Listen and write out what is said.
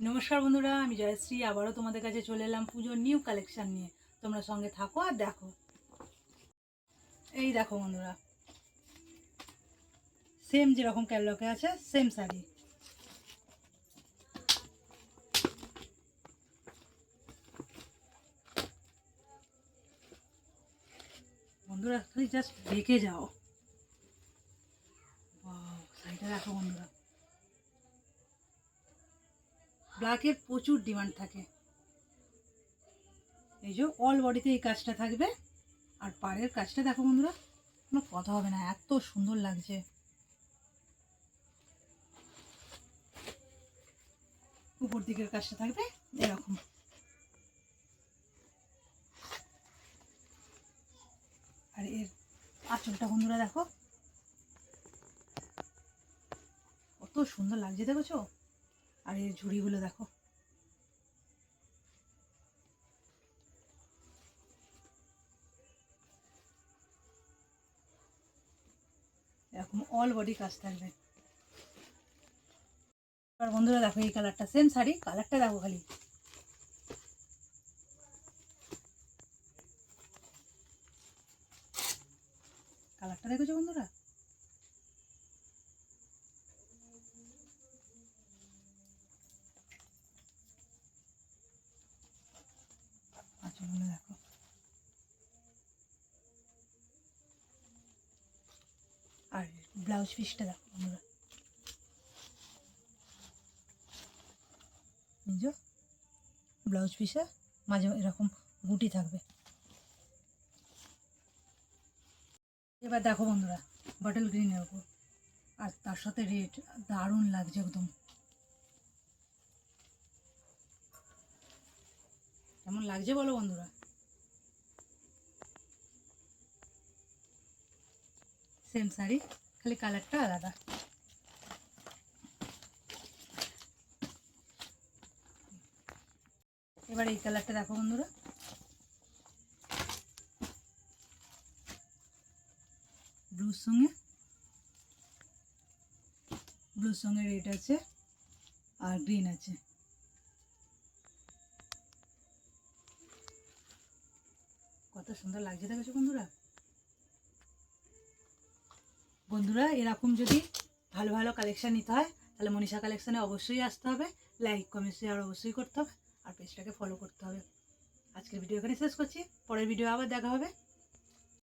নমস্কার বন্ধুরা, আমি জয়শ্রী, আবারও তোমাদের কাছে চলে এলাম পুজোর নিউ কালেকশন নিয়ে। তোমরা সঙ্গে থাকো আর দেখো। এই দেখো বন্ধুরা সেম যেরকম ক্যাটলগে আছে সেম শাড়ি। বন্ধুরা, খালি জাস্ট দেখে যাও। শাড়িটা দেখো বন্ধুরা। ব্ল্যাকের প্রচুর ডিমান্ড থাকে। এই যে অল বডিতে এই কাজটা থাকবে। আর পাড়ের কাজটা দেখো বন্ধুরা, কোনো কথা হবে না, এত সুন্দর লাগছে। উপর দিকের কাজটা থাকবে, এরকম। আর এর আঁচলটা বন্ধুরা দেখো, কত সুন্দর লাগছে, দেখেছ? আর এর ঝুড়িগুলো দেখো। এরকম অল বডি কাজ থাকবে। আর বন্ধুরা দেখো, এই কালারটা সেম শাড়ি কালারটা দেখো খালি। কালারটা দেখেছ বন্ধুরা? আঁচলগুলো দেখো। আর ব্লাউজ পিসটা দেখো বন্ধুরা বুঝছ ব্লাউজ পিসে মাঝে এরকম বুটি থাকবে। এবার দেখো বন্ধুরা বটল গ্রিনের ওপর আর তার সাথে রেড দারুণ লাগছে একদম। কেমন লাগছে বলো বন্ধুরা? সেম শাড়ি, খালি কালারটা আলাদা। এবার এই কালারটা দেখো বন্ধুরা। ব্লুর সঙ্গে ব্লুর সঙ্গে রেড আছে আর গ্রিন আছে। কত সুন্দর লাগছে দেখেছ বন্ধুরা? বন্ধুরা, এরকম যদি ভালো ভালো কালেকশান নিতে হয়, তাহলে মনীষা কালেকশানে অবশ্যই আসতে হবে। লাইক কমেন্ট শেয়ার অবশ্যই করতে হবে। আর পেজটাকে ফলো করতে হবে। আজকের ভিডিও এখানে শেষ করছি। পরের ভিডিও আবার দেখা হবে।